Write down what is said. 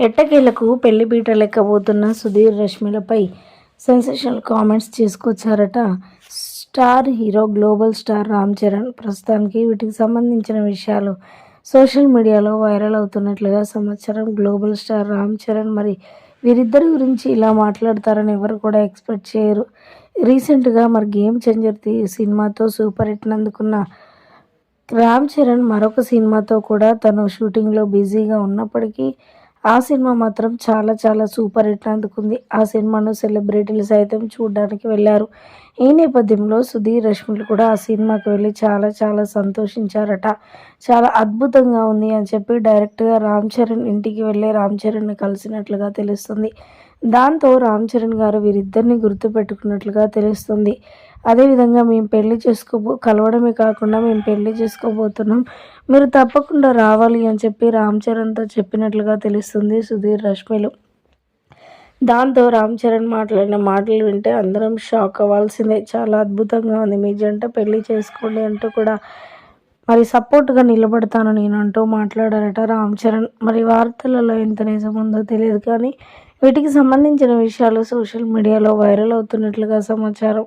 ఎట్టకేలకు పెళ్ళి పీట లెక్కబోతున్న సుధీర్ రష్మిలపై sensational comments చేసుకొచ్చారట. Star hero global star Ram Charan ప్రస్తుతానికి వీటికి సంబంధించిన విషయాలు సోషల్ మీడియాలో వైరల్ అవుతున్నట్లుగా సమాచారం. గ్లోబల్ స్టార్ రామ్ చరణ్ మరి వీరిద్దరి గురించి ఇలా మాట్లాడతారని ఎవరు కూడా ఎక్స్పెక్ట్ చేయరు. రీసెంట్గా మరి గేమ్ చేంజర్ తీ సినిమాతో సూపర్ హిట్ అందుకున్న రామ్ చరణ్ మరొక సినిమాతో కూడా తను షూటింగ్లో బిజీగా ఉన్నప్పటికీ ఆ సినిమా మాత్రం చాలా చాలా సూపర్ హిట్ అందుకుంది. ఆ సినిమాను సెలబ్రిటీలు సైతం చూడడానికి వెళ్ళారు. ఈ నేపథ్యంలో సుధీర్ రష్మిలు కూడా ఆ సినిమాకి వెళ్ళి చాలా చాలా సంతోషించారట. చాలా అద్భుతంగా ఉంది అని చెప్పి డైరెక్ట్గా రామ్ చరణ్ ఇంటికి వెళ్ళి రామ్ చరణ్ని కలిసినట్లుగా తెలుస్తుంది. దాంతో రామ్ చరణ్ గారు వీరిద్దరిని గుర్తుపెట్టుకున్నట్లుగా తెలుస్తుంది. అదేవిధంగా మేము పెళ్ళి చేసుకోబో కలవడమే కాకుండా మేము పెళ్ళి చేసుకోబోతున్నాం. మీరు తప్పకుండా రావాలి అని చెప్పి రామ్ చరణ్తో చెప్పినట్లుగా తెలుస్తుంది సుధీర్ రష్మిలు. దాంతో రామ్ చరణ్ మాట్లాడిన మాటలు వింటే అందరం షాక్ అవ్వాల్సిందే. చాలా అద్భుతంగా ఉంది. మీ జంట పెళ్ళి చేసుకోండి అంటూ కూడా మరి సపోర్ట్గా నిలబడతాను నేను అంటూ మాట్లాడారట రామ్ చరణ్. మరి వార్తలలో ఎంత నిజముందో తెలియదు కానీ వీటికి సంబంధించిన విషయాలు సోషల్ మీడియాలో వైరల్ అవుతున్నట్లుగా సమాచారం.